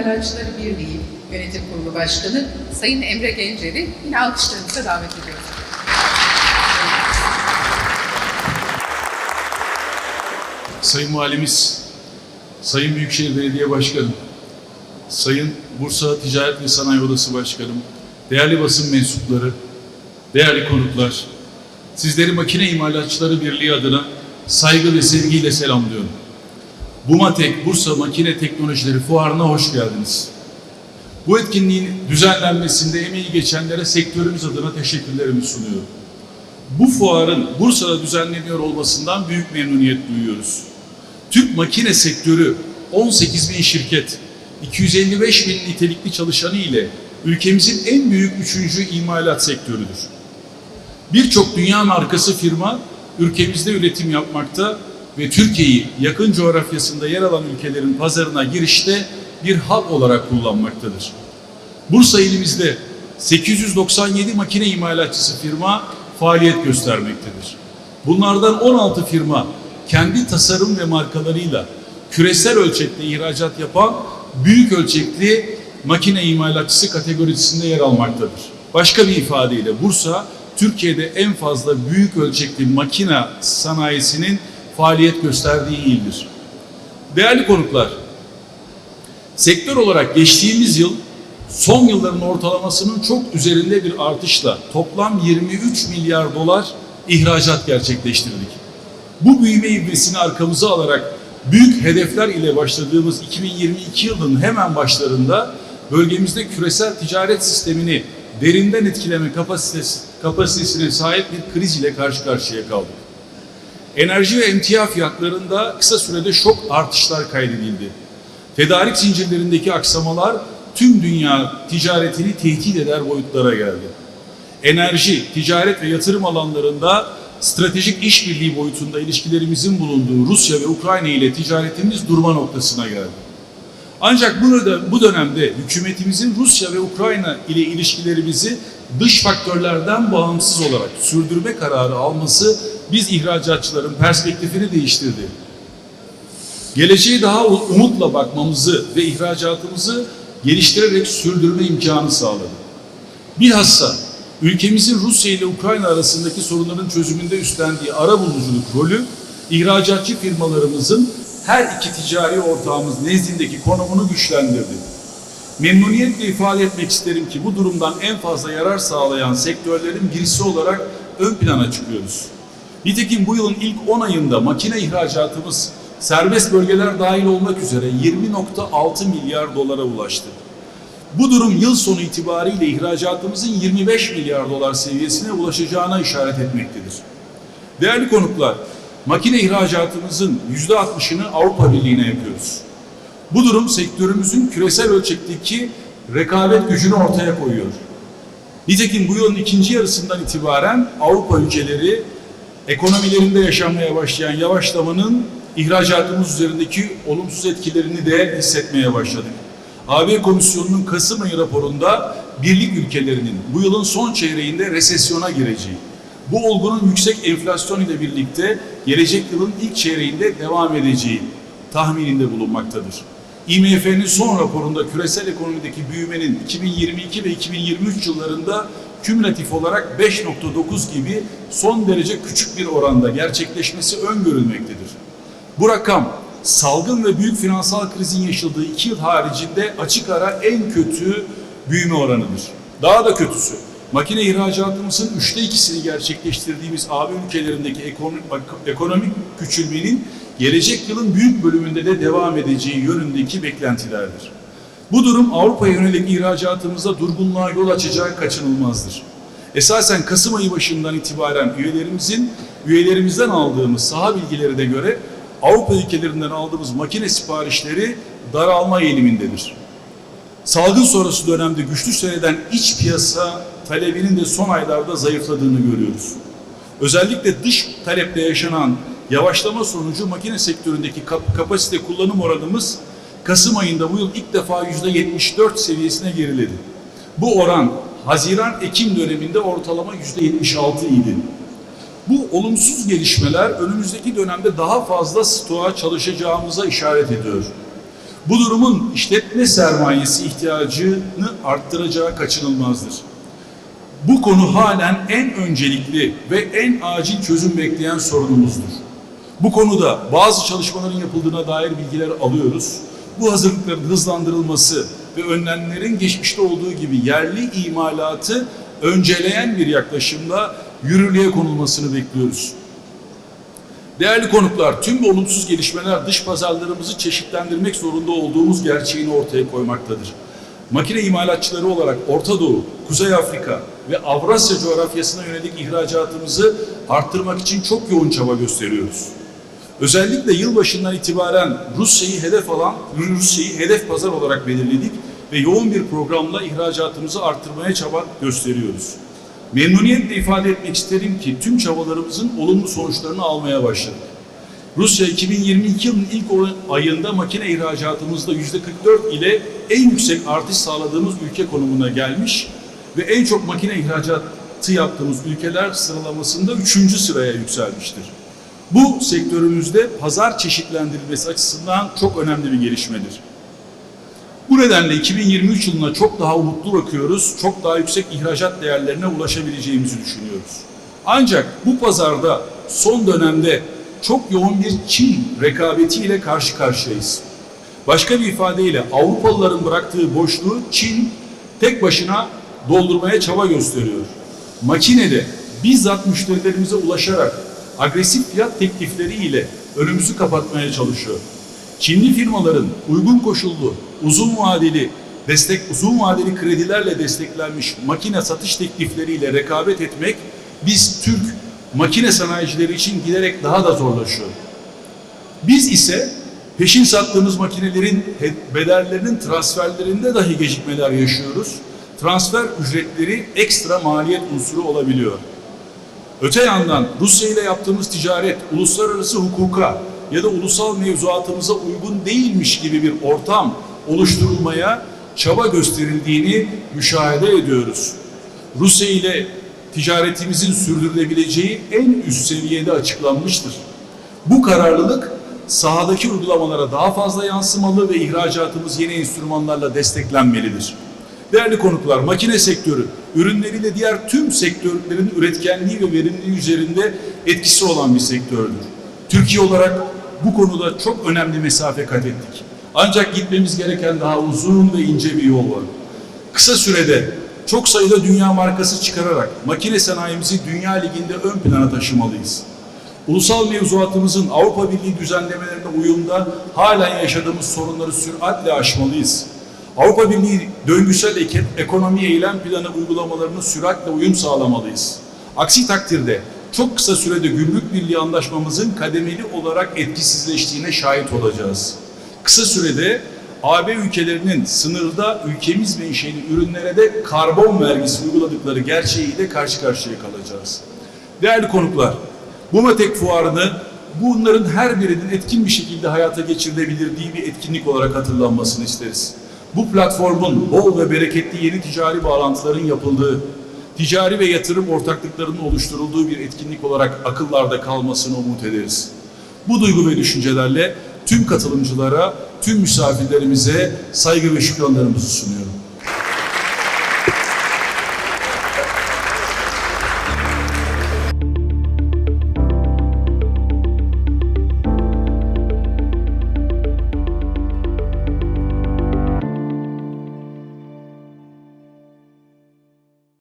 İmalatçıları Birliği Yönetim Kurulu Başkanı Sayın Emre Gencer'i yine alkışlarınızla davet ediyoruz. Sayın Valimiz, Sayın Büyükşehir Belediye Başkanım, Sayın Bursa Ticaret ve Sanayi Odası Başkanım, değerli basın mensupları, değerli konuklar, sizleri Makine İmalatçıları Birliği adına saygı ve sevgiyle selamlıyorum. Bumatek Bursa Makine Teknolojileri Fuarı'na hoş geldiniz. Bu etkinliğin düzenlenmesinde emeği geçenlere sektörümüz adına teşekkürlerimi sunuyorum. Bu fuarın Bursa'da düzenleniyor olmasından büyük memnuniyet duyuyoruz. Türk makine sektörü 18 bin şirket, 255 bin nitelikli çalışanı ile ülkemizin en büyük üçüncü imalat sektörüdür. Birçok dünya markası firma ülkemizde üretim yapmakta ve Türkiye'yi yakın coğrafyasında yer alan ülkelerin pazarına girişte bir hub olarak kullanmaktadır. Bursa ilimizde 897 makine imalatçısı firma faaliyet göstermektedir. Bunlardan 16 firma kendi tasarım ve markalarıyla küresel ölçekte ihracat yapan büyük ölçekli makine imalatçısı kategorisinde yer almaktadır. Başka bir ifadeyle Bursa Türkiye'de en fazla büyük ölçekli makine sanayisinin faaliyet gösterdiği ildir. Değerli konuklar, sektör olarak geçtiğimiz yıl son yılların ortalamasının çok üzerinde bir artışla toplam 23 milyar dolar ihracat gerçekleştirdik. Bu büyüme ivresini arkamıza alarak büyük hedefler ile başladığımız 2022 yılının hemen başlarında bölgemizde küresel ticaret sistemini derinden etkileme kapasitesi, kapasitesine sahip bir kriz ile karşı karşıya kaldık. Enerji ve emtia fiyatlarında kısa sürede şok artışlar kaydedildi. Tedarik zincirlerindeki aksamalar tüm dünya ticaretini tehdit eder boyutlara geldi. Enerji, ticaret ve yatırım alanlarında stratejik işbirliği boyutunda ilişkilerimizin bulunduğu Rusya ve Ukrayna ile ticaretimiz durma noktasına geldi. Ancak burada bu dönemde hükümetimizin Rusya ve Ukrayna ile ilişkilerimizi dış faktörlerden bağımsız olarak sürdürme kararı alması biz ihracatçıların perspektifini değiştirdi. Geleceğe daha umutla bakmamızı ve ihracatımızı geliştirerek sürdürme imkanı sağladı. Bilhassa ülkemizin Rusya ile Ukrayna arasındaki sorunların çözümünde üstlendiği ara buluculuk rolü ihracatçı firmalarımızın her iki ticari ortağımız nezdindeki konumunu güçlendirdi. Memnuniyetle ifade etmek isterim ki bu durumdan en fazla yarar sağlayan sektörlerin birisi olarak ön plana çıkıyoruz. Nitekim bu yılın ilk 10 ayında makine ihracatımız serbest bölgeler dahil olmak üzere 20.6 milyar dolara ulaştı. Bu durum yıl sonu itibariyle ihracatımızın 25 milyar dolar seviyesine ulaşacağına işaret etmektedir. Değerli konuklar, makine ihracatımızın %60'ını Avrupa Birliği'ne yapıyoruz. Bu durum sektörümüzün küresel ölçekteki rekabet gücünü ortaya koyuyor. Nitekim bu yılın ikinci yarısından itibaren Avrupa ülkeleri ekonomilerinde yaşanmaya başlayan yavaşlamanın ihracatımız üzerindeki olumsuz etkilerini de hissetmeye başladık. AB Komisyonu'nun Kasım ayı raporunda birlik ülkelerinin bu yılın son çeyreğinde resesyona gireceği, bu olgunun yüksek enflasyon ile birlikte gelecek yılın ilk çeyreğinde devam edeceği tahmininde bulunmaktadır. IMF'nin son raporunda küresel ekonomideki büyümenin 2022 ve 2023 yıllarında kümülatif olarak 5.9 gibi son derece küçük bir oranda gerçekleşmesi öngörülmektedir. Bu rakam salgın ve büyük finansal krizin yaşadığı iki yıl haricinde açık ara en kötü büyüme oranıdır. Daha da kötüsü, makine ihracatımızın üçte ikisini gerçekleştirdiğimiz AB ülkelerindeki ekonomik, ekonomik küçülmenin gelecek yılın büyük bölümünde de devam edeceği yönündeki beklentilerdir. Bu durum Avrupa'ya yönelik ihracatımızda durgunluğa yol açacağı kaçınılmazdır. Esasen Kasım ayı başından itibaren üyelerimizin üyelerimizden aldığımız saha bilgileri de göre Avrupa ülkelerinden aldığımız makine siparişleri daralma eğilimindedir. Salgın sonrası dönemde güçlü seyreden iç piyasa talebinin de son aylarda zayıfladığını görüyoruz. Özellikle dış talepte yaşanan yavaşlama sonucu makine sektöründeki kap kapasite kullanım oranımız Kasım ayında bu yıl ilk defa %74 seviyesine geriledi. Bu oran Haziran-Ekim döneminde ortalama %76 idi. Bu olumsuz gelişmeler önümüzdeki dönemde daha fazla stoğa çalışacağımıza işaret ediyor. Bu durumun işletme sermayesi ihtiyacını arttıracağı kaçınılmazdır. Bu konu halen en öncelikli ve en acil çözüm bekleyen sorunumuzdur. Bu konuda bazı çalışmaların yapıldığına dair bilgiler alıyoruz. Bu hazırlıkların hızlandırılması ve önlemlerin geçmişte olduğu gibi yerli imalatı önceleyen bir yaklaşımla yürürlüğe konulmasını bekliyoruz. Değerli konuklar, tüm bu olumsuz gelişmeler dış pazarlarımızı çeşitlendirmek zorunda olduğumuz gerçeğini ortaya koymaktadır. Makine imalatçıları olarak Orta Doğu, Kuzey Afrika ve Avrasya coğrafyasına yönelik ihracatımızı arttırmak için çok yoğun çaba gösteriyoruz. Özellikle yılbaşından itibaren Rusya'yı hedef alan, Rusya'yı hedef pazar olarak belirledik ve yoğun bir programla ihracatımızı arttırmaya çaba gösteriyoruz. Memnuniyetle ifade etmek isterim ki tüm çabalarımızın olumlu sonuçlarını almaya başladık. Rusya 2022 yılının ilk ayında makine ihracatımızda %44 ile en yüksek artış sağladığımız ülke konumuna gelmiş ve en çok makine ihracatı yaptığımız ülkeler sıralamasında 3. sıraya yükselmiştir. Bu sektörümüzde pazar çeşitlendirilmesi açısından çok önemli bir gelişmedir. Bu nedenle 2023 yılına çok daha umutlu bakıyoruz, çok daha yüksek ihracat değerlerine ulaşabileceğimizi düşünüyoruz. Ancak bu pazarda son dönemde çok yoğun bir Çin rekabetiyle karşı karşıyayız. Başka bir ifadeyle Avrupalıların bıraktığı boşluğu Çin tek başına doldurmaya çaba gösteriyor. Makinede bizzat müşterilerimize ulaşarak agresif fiyat teklifleriyle önümüzü kapatmaya çalışıyor. Çinli firmaların uygun koşullu, uzun vadeli destek uzun vadeli kredilerle desteklenmiş makine satış teklifleriyle rekabet etmek biz Türk makine sanayicileri için giderek daha da zorlaşıyor. Biz ise peşin sattığımız makinelerin bedellerinin transferlerinde dahi gecikmeler yaşıyoruz. Transfer ücretleri ekstra maliyet unsuru olabiliyor. Öte yandan Rusya ile yaptığımız ticaret uluslararası hukuka ya da ulusal mevzuatımıza uygun değilmiş gibi bir ortam oluşturulmaya çaba gösterildiğini müşahede ediyoruz. Rusya ile ticaretimizin sürdürülebileceği en üst seviyede açıklanmıştır. Bu kararlılık sahadaki uygulamalara daha fazla yansımalı ve ihracatımız yeni enstrümanlarla desteklenmelidir. Değerli konuklar, makine sektörü ürünleriyle diğer tüm sektörlerin üretkenliği ve verimliliği üzerinde etkisi olan bir sektördür. Türkiye olarak bu konuda çok önemli mesafe kat ettik. Ancak gitmemiz gereken daha uzun ve ince bir yol var. Kısa sürede çok sayıda dünya markası çıkararak makine sanayimizi dünya liginde ön plana taşımalıyız. Ulusal mevzuatımızın Avrupa Birliği düzenlemelerine uyumda halen yaşadığımız sorunları süratle aşmalıyız. Avrupa Birliği döngüsel ek- ekonomi eylem planı uygulamalarını süratle uyum sağlamalıyız. Aksi takdirde çok kısa sürede gümrük birliği anlaşmamızın kademeli olarak etkisizleştiğine şahit olacağız. Kısa sürede AB ülkelerinin sınırda ülkemiz menşeli ürünlere de karbon vergisi uyguladıkları gerçeğiyle karşı karşıya kalacağız. Değerli konuklar, bu METEK fuarını bunların her birinin etkin bir şekilde hayata geçirilebilirdiği bir etkinlik olarak hatırlanmasını isteriz. Bu platformun bol ve bereketli yeni ticari bağlantıların yapıldığı, ticari ve yatırım ortaklıklarının oluşturulduğu bir etkinlik olarak akıllarda kalmasını umut ederiz. Bu duygu ve düşüncelerle tüm katılımcılara, tüm misafirlerimize saygı ve şükranlarımızı sunuyorum.